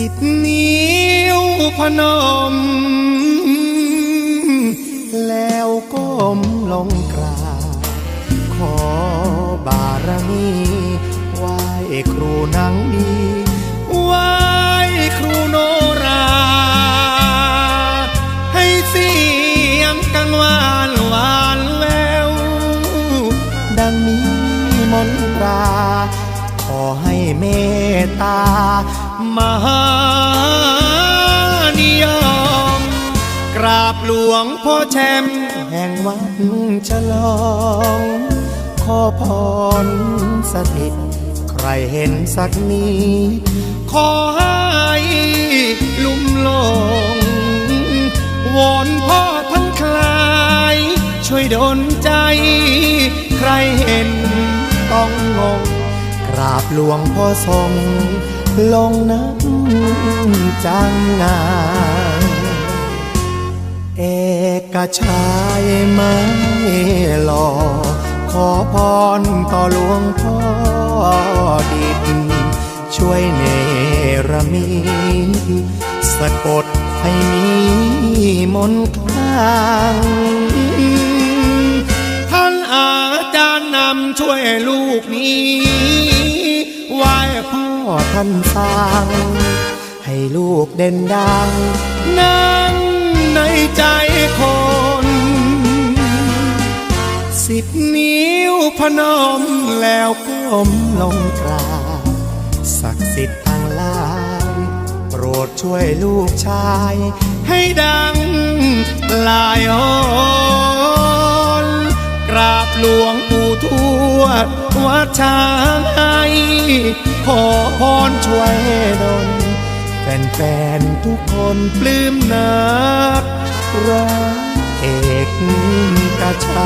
สิบนิ้วพนม แล้วก้มลงกราบขอบารมีไหว้ครูนังดีไหว้ครูโนรา ให้เสียงกังวานหวานแววดังมีมนตรา ขอให้เมตตา มหานิยม กราบหลวงพ่อแชมป์แห่งวัดฉลอง ขอพรสถิต ใครเห็นสักนี้ ขอให้ลุ่มหลงวอนพ่อทั้งคลาย ช่วยดลใจ ใครเห็นต้องงงกราบหลวงพ่อทรง ลงน้ำจังงานเอกชายไม่หล่อขอพรต่อหลวงพ่อดิดช่วยเนรมีสะกดให้มีมนต์คลังท่านอาจารย์นำช่วยลูกนี้ไหว้พ่อ ท่านสร้าง ให้ลูกเด่นดัง นั่งในใจคน สิบนิ้วพนมแล้วก้มลงกราบศักดิ์สิทธิ์ทางลายโปรดช่วยลูกชาย ให้ดังลายโอ ราบหลวงปู่ทวดวัดช้างให้ขอพรช่วยดลแฟนๆทุกคนปลื้มนักรักเอกกระชา